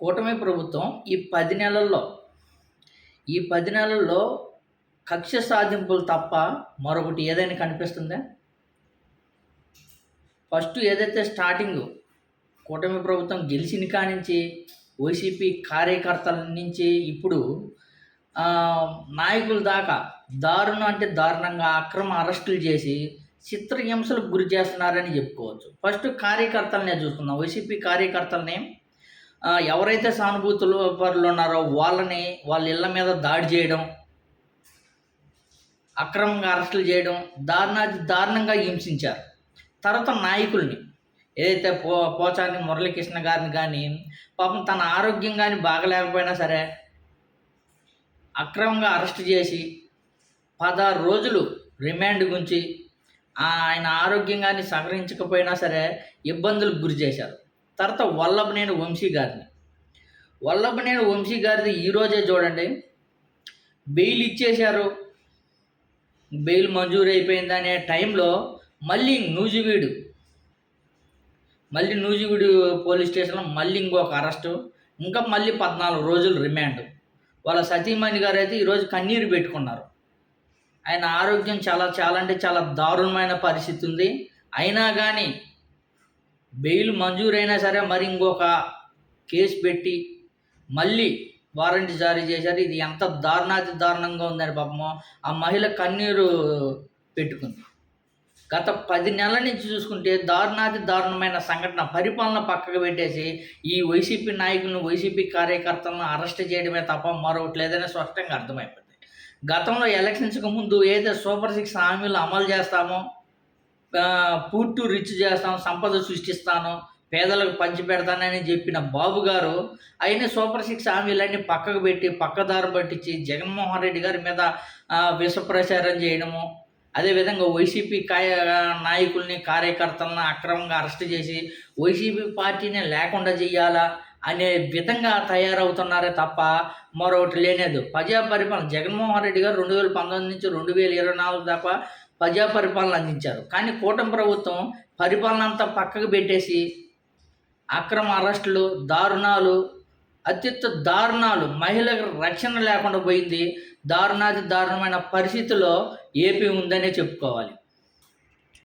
కూటమి ప్రభుత్వం ఈ పది నెలల్లో ఈ పది నెలల్లో కక్ష సాధింపులు తప్ప మరొకటి ఏదైనా కనిపిస్తుందా? ఫస్ట్ ఏదైతే స్టార్టింగ్ కూటమి ప్రభుత్వం గెలిచిన కానించి వైసీపీ కార్యకర్తల నుంచి ఇప్పుడు నాయకుల దాకా దారుణం అంటే దారుణంగా అక్రమ అరెస్టులు చేసి చిత్రహింసలకు గురి చేస్తున్నారని చెప్పుకోవచ్చు. ఫస్ట్ కార్యకర్తలనే చూసుకుందాం. వైసీపీ కార్యకర్తలనే ఎవరైతే సానుభూతులు పరులు ఉన్నారో వాళ్ళని వాళ్ళ ఇళ్ళ మీద దాడి చేయడం అక్రమంగా అరెస్టులు చేయడం దారుణ దారుణంగా హింసించారు. తర్వాత నాయకుల్ని ఏదైతే పో పోచాని మురళీకృష్ణ గారిని కానీ పాపం తన ఆరోగ్యం కానీ బాగలేకపోయినా సరే అక్రమంగా అరెస్ట్ చేసి పదహారు రోజులు రిమాండ్ గురించి ఆయన ఆరోగ్యం కానీ సహకరించకపోయినా సరే ఇబ్బందులకు గురి చేశారు. తర్వాత వల్లభనేని వంశీ గారిని వల్లభనేని వంశీ గారిది ఈరోజే చూడండి. బెయిల్ ఇచ్చేశారు. బెయిల్ మంజూరు అయిపోయిందనే టైంలో మళ్ళీ నూజివీడు మళ్ళీ నూజివీడు పోలీస్ స్టేషన్లో మళ్ళీ ఇంకొక అరెస్టు ఇంకా మళ్ళీ పద్నాలుగు రోజులు రిమాండ్. వాళ్ళ సతీమణి గారు అయితే ఈరోజు కన్నీరు పెట్టుకున్నారు. ఆయన ఆరోగ్యం చాలా చాలా అంటే చాలా దారుణమైన పరిస్థితి ఉంది. అయినా కానీ బెయిల్ మంజూరైనా సరే మరి ఇంకొక కేసు పెట్టి మళ్ళీ వారెంట్ జారీ చేశారు. ఇది ఎంత దారుణాతి దారుణంగా ఉందని పాపము. ఆ మహిళ కన్నీరు పెట్టుకుంది. గత పది నెలల నుంచి చూసుకుంటే దారుణాతి దారుణమైన సంఘటన పరిపాలన పక్కకు పెట్టేసి ఈ వైసీపీ నాయకులను వైసీపీ కార్యకర్తలను అరెస్ట్ చేయడమే తప్ప మరొకటి లేదని స్పష్టంగా అర్థమైపోయింది. గతంలో ఎలక్షన్స్కి ముందు ఏదైతే సూపర్ సిక్స్ హామీలు అమలు చేస్తామో పూర్తి రిచ్ చేస్తాం సంపద సృష్టిస్తాను పేదలకు పంచి పెడతానని చెప్పిన బాబు గారు అయిన సూపర్ సిక్స్ హామీలన్నీ పక్కకు పెట్టి పక్కదారు పట్టించి జగన్మోహన్ రెడ్డి గారి మీద విషప్రచారం విష ప్రచారం చేయడము అదేవిధంగా వైసీపీ కాయ నాయకుల్ని కార్యకర్తలను అక్రమంగా అరెస్ట్ చేసి వైసీపీ పార్టీని లేకుండా చేయాలా అనే విధంగా తయారవుతున్నారే తప్ప మరొకటి లేనేదు. ప్రజా పరిపాలన జగన్మోహన్ రెడ్డి గారు రెండు వేల పంతొమ్మిది నుంచి రెండు వేల ఇరవై నాలుగు దాకా ప్రజా పరిపాలన అందించారు. కానీ కూటమి ప్రభుత్వం పరిపాలన అంతా పక్కకు పెట్టేసి అక్రమ అరెస్టులు దారుణాలు అత్యుత్త దారుణాలు మహిళలకు రక్షణ లేకుండా పోయింది. దారుణాది దారుణమైన పరిస్థితిలో ఏపీ ఉందనే చెప్పుకోవాలి.